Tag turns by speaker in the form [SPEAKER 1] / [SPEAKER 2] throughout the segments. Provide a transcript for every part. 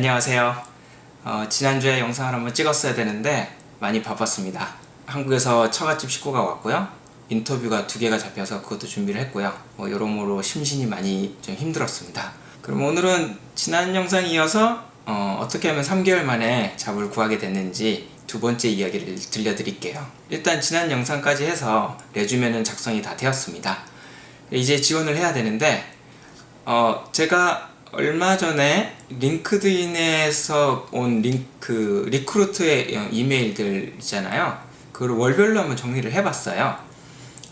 [SPEAKER 1] 안녕하세요. 어, 지난주에 영상을 한번 찍었어야 되는데 많이 바빴습니다. 한국에서 처갓집 식구가 왔고요. 인터뷰가 두 개가 잡혀서 그것도 준비를 했고요. 뭐 여러모로 심신이 많이 좀 힘들었습니다. 그럼 오늘은 지난 영상 이어서 어, 떻게 하면 3개월 만에 잡을 구하게 됐는지 두 번째 이야기를 들려드릴게요. 일단 지난 영상까지 해서 레주메는 작성이 다 되었습니다. 이제 지원을 해야 되는데 어, 제가 얼마 전에 링크드인에서 온 링크 리크루트의 이메일들 있잖아요. 그걸 월별로 한번 정리를 해봤어요.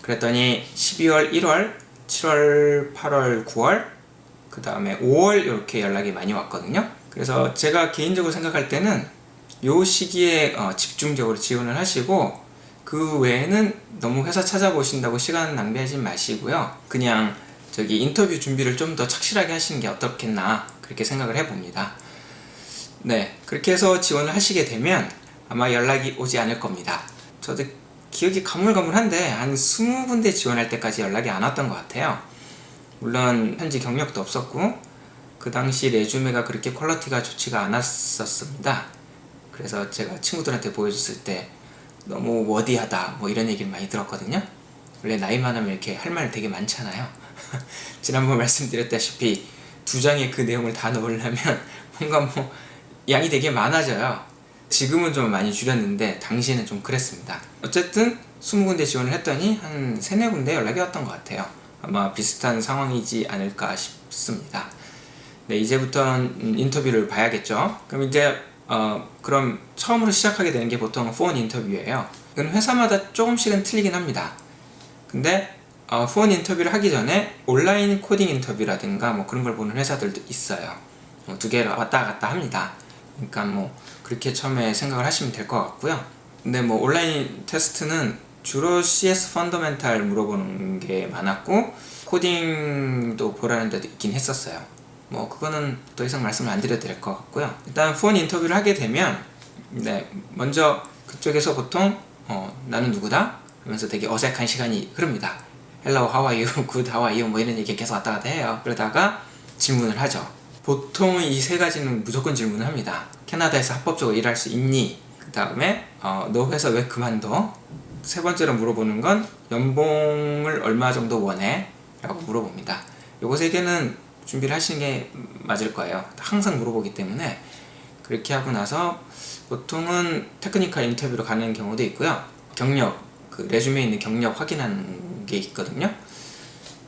[SPEAKER 1] 그랬더니 12월, 1월, 7월, 8월, 9월, 그 다음에 5월 이렇게 연락이 많이 왔거든요. 그래서 제가 개인적으로 생각할 때는 요 시기에 어, 집중적으로 지원을 하시고 그 외에는 너무 회사 찾아보신다고 시간 낭비하지 마시고요. 그냥 저기 인터뷰 준비를 좀 더 착실하게 하시는 게 어떻겠나 그렇게 생각을 해봅니다. 네, 그렇게 해서 지원을 하시게 되면 아마 연락이 오지 않을 겁니다. 저도 기억이 가물가물한데 한 20군데 지원할 때까지 연락이 안 왔던 것 같아요. 물론 현지 경력도 없었고 그 당시 레주메가 그렇게 퀄러티가 좋지가 않았었습니다. 그래서 제가 친구들한테 보여줬을 때 너무 워디하다 뭐 이런 얘기를 많이 들었거든요. 원래 나이 많으면 이렇게 할 말 되게 많잖아요. 지난번 말씀드렸다시피 두 장의 그 내용을 다 넣으려면 뭔가 뭐 양이 되게 많아져요. 지금은 좀 많이 줄였는데 당시에는 좀 그랬습니다. 어쨌든 20군데 지원을 했더니 한 3, 4군데 연락이 왔던 것 같아요. 아마 비슷한 상황이지 않을까 싶습니다. 네, 이제부터는 인터뷰를 봐야겠죠. 그럼 이제 어, 그럼 처음으로 시작하게 되는 게 보통 폰 인터뷰예요. 이건 회사마다 조금씩은 틀리긴 합니다. 근데 어, 폰 인터뷰를 하기 전에 온라인 코딩 인터뷰라든가 뭐 그런 걸 보는 회사들도 있어요. 뭐두 개를 왔다 갔다 합니다. 그러니까 뭐 그렇게 처음에 생각을 하시면 될 것 같고요. 근데 뭐 온라인 테스트는 주로 CS 펀더멘탈 물어보는 게 많았고 코딩도 보라는 데도 있긴 했었어요. 뭐 그거는 더 이상 말씀을 안 드려도 될 것 같고요. 일단 폰 인터뷰를 하게 되면 네 먼저 그쪽에서 보통 어, 나는 누구다 하면서 되게 어색한 시간이 흐릅니다. Hello, how are you? Good, how are you? 뭐 이런 얘기 계속 왔다 갔다 해요. 그러다가 질문을 하죠. 보통 이 세 가지는 무조건 질문을 합니다. 캐나다에서 합법적으로 일할 수 있니? 그 다음에 어, 너 회사 왜 그만둬? 세 번째로 물어보는 건 연봉을 얼마 정도 원해? 라고 물어봅니다. 요거 세 개는 준비를 하시는 게 맞을 거예요. 항상 물어보기 때문에 그렇게 하고 나서 보통은 테크니컬 인터뷰로 가는 경우도 있고요. 경력, 그 레주메에 있는 경력 확인하는 게 있거든요.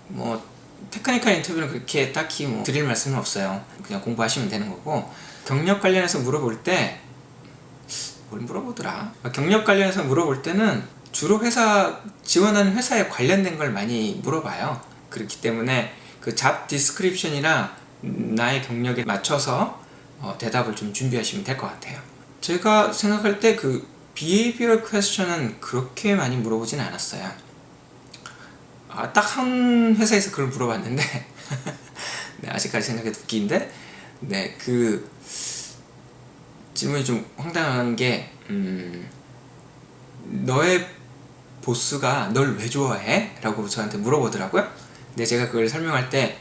[SPEAKER 1] 뭐 테크니컬 인터뷰는 그렇게 딱히 뭐 드릴 말씀은 없어요. 그냥 공부하시면 되는 거고 경력 관련해서 물어볼 때 뭘 물어보더라. 경력 관련해서 물어볼 때는 주로 회사 지원하는 회사에 관련된 걸 많이 물어봐요. 그렇기 때문에 그 잡 디스크립션이나 나의 경력에 맞춰서 어, 대답을 좀 준비하시면 될 것 같아요. 제가 생각할 때 그 behavioral question은 그렇게 많이 물어보진 않았어요. 아, 딱 한 회사에서 그걸 물어봤는데 네, 아직까지 생각해도 웃기는데 네, 그 질문이 좀 황당한 게 음, 너의 보스가 널 왜 좋아해? 라고 저한테 물어보더라고요. 근데 제가 그걸 설명할 때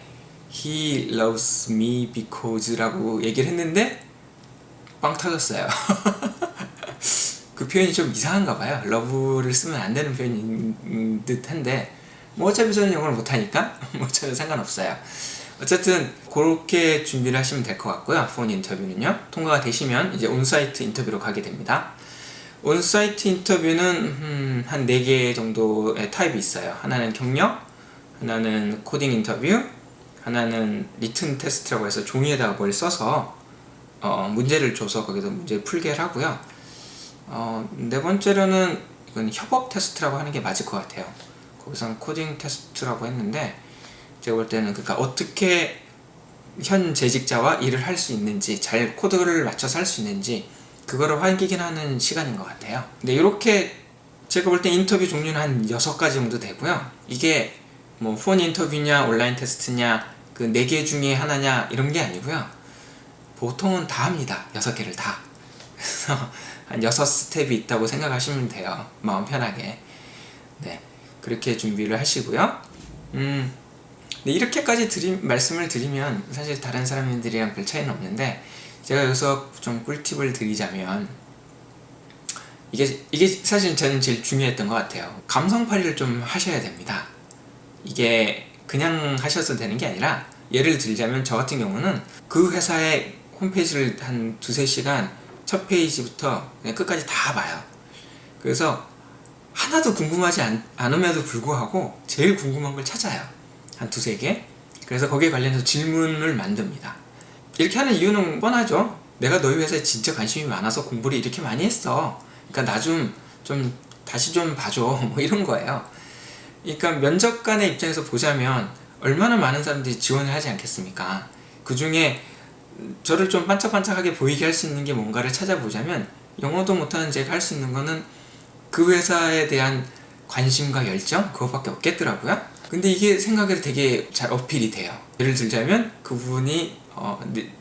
[SPEAKER 1] He loves me because 라고 얘기를 했는데 빵 터졌어요. 그 표현이 좀 이상한가 봐요. 러브를 쓰면 안 되는 표현인 듯 한데 뭐 어차피 저는 영어를 못하니까 뭐 저는 상관없어요. 어쨌든 그렇게 준비를 하시면 될 것 같고요. 폰 인터뷰는요. 통과가 되시면 이제 온사이트 인터뷰로 가게 됩니다. 온사이트 인터뷰는 음, 한 4개 정도의 타입이 있어요. 하나는 경력, 하나는 코딩 인터뷰, 하나는 리튼 테스트라고 해서 종이에다가 뭘 써서 어, 문제를 줘서 거기서 문제 풀게 하고요. 어, 네 번째로는 이건 협업 테스트라고 하는 게 맞을 것 같아요. 거기서는 코딩 테스트라고 했는데 제가 볼 때는 그러니까 어떻게 현 재직자와 일을 할 수 있는지 잘 코드를 맞춰서 할 수 있는지 그거를 확인하는 시간인 것 같아요. 근데 이렇게 제가 볼 때 인터뷰 종류는 한 6가지 정도 되고요. 이게 뭐 폰 인터뷰냐 온라인 테스트냐 그 4개 중에 하나냐 이런 게 아니고요. 보통은 다 합니다. 6개를 다. 그래서 한 6스텝이 있다고 생각하시면 돼요. 마음 편하게. 네. 그렇게 준비를 하시고요. 음, 네, 이렇게까지 드림, 말씀을 드리면 사실 다른 사람들이랑 별 차이는 없는데 제가 여기서 좀 꿀팁을 드리자면 이게 이게 사실 저는 제일 중요했던 것 같아요. 감성팔이를 좀 하셔야 됩니다. 이게 그냥 하셔도 되는 게 아니라 예를 들자면 저 같은 경우는 그 회사의 홈페이지를 한 두세 시간 첫 페이지부터 끝까지 다 봐요. 그래서 하나도 궁금하지 않, 않음에도 불구하고 제일 궁금한 걸 찾아요. 한 두세 개. 그래서 거기에 관련해서 질문을 만듭니다. 이렇게 하는 이유는 뻔하죠. 내가 너희 회사에 진짜 관심이 많아서 공부를 이렇게 많이 했어. 그러니까 나 좀 좀 다시 좀 봐줘. 뭐 이런 거예요. 그러니까 면접관의 입장에서 보자면 얼마나 많은 사람들이 지원을 하지 않겠습니까? 그 중에 저를 좀 반짝반짝하게 보이게 할 수 있는 게 뭔가를 찾아보자면 영어도 못하는 제가 할 수 있는 거는 그 회사에 대한 관심과 열정 그것밖에 없겠더라고요. 근데 이게 생각에 되게 잘 어필이 돼요. 예를 들자면 그분이 어, 네,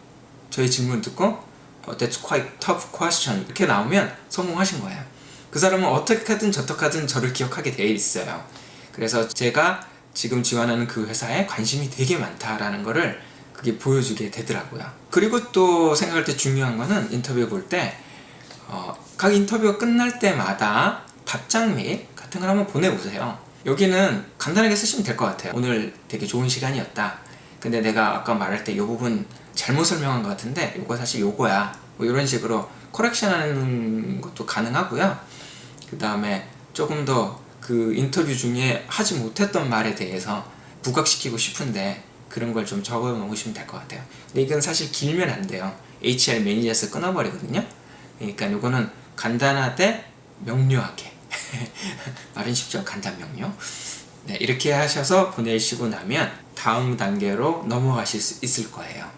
[SPEAKER 1] 저희 질문 듣고 어, That's quite tough question 이렇게 나오면 성공하신 거예요. 그 사람은 어떻게 하든 저떻게 하든 저를 기억하게 돼 있어요. 그래서 제가 지금 지원하는 그 회사에 관심이 되게 많다라는 거를 그게 보여주게 되더라고요. 그리고 또 생각할 때 중요한 거는 인터뷰 볼때 어, 각 인터뷰가 끝날 때마다 답장 메일 같은 걸 한번 보내보세요. 여기는 간단하게 쓰시면 될 것 같아요. 오늘 되게 좋은 시간이었다. 근데 내가 아까 말할 때 이 부분 잘못 설명한 것 같은데 이거 사실 요거야. 뭐 이런 식으로 코렉션 하는 것도 가능하고요. 그 다음에 조금 더 그 인터뷰 중에 하지 못했던 말에 대해서 부각시키고 싶은데 그런 걸 좀 적어 놓으시면 될 것 같아요. 근데 이건 사실 길면 안 돼요. HR 매니저에서 끊어버리거든요. 그러니까 이거는 간단하되 명료하게. 말은 쉽죠? 간단 명료. 네, 이렇게 하셔서 보내시고 나면 다음 단계로 넘어가실 수 있을 거예요.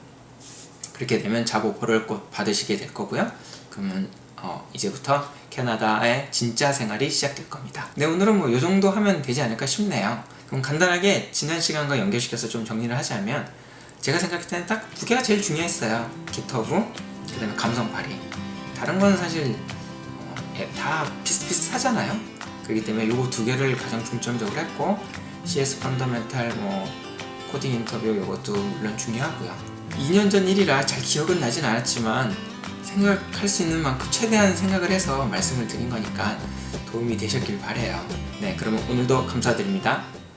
[SPEAKER 1] 그렇게 되면 잡 오퍼를 꼭 받으시게 될 거고요. 그러면 어, 이제부터 캐나다의 진짜 생활이 시작될 겁니다. 네 오늘은 뭐 이 정도 하면 되지 않을까 싶네요 그럼 간단하게 지난 시간과 연결시켜서 좀 정리를 하자면 제가 생각할 때는 딱 두 개가 제일 중요했어요 기터브 그 다음에 감성팔이 다른 거는 사실 어, 예, 다 비슷비슷하잖아요. 그렇기 때문에 요거 두 개를 가장 중점적으로 했고 CS 펀더멘탈 뭐 코딩 인터뷰 요것도 물론 중요하고요. 2년 전 일이라 잘 기억은 나진 않았지만 생각할 수 있는 만큼 최대한 생각을 해서 말씀을 드린 거니까 도움이 되셨길 바래요. 네, 그러면 오늘도 감사드립니다.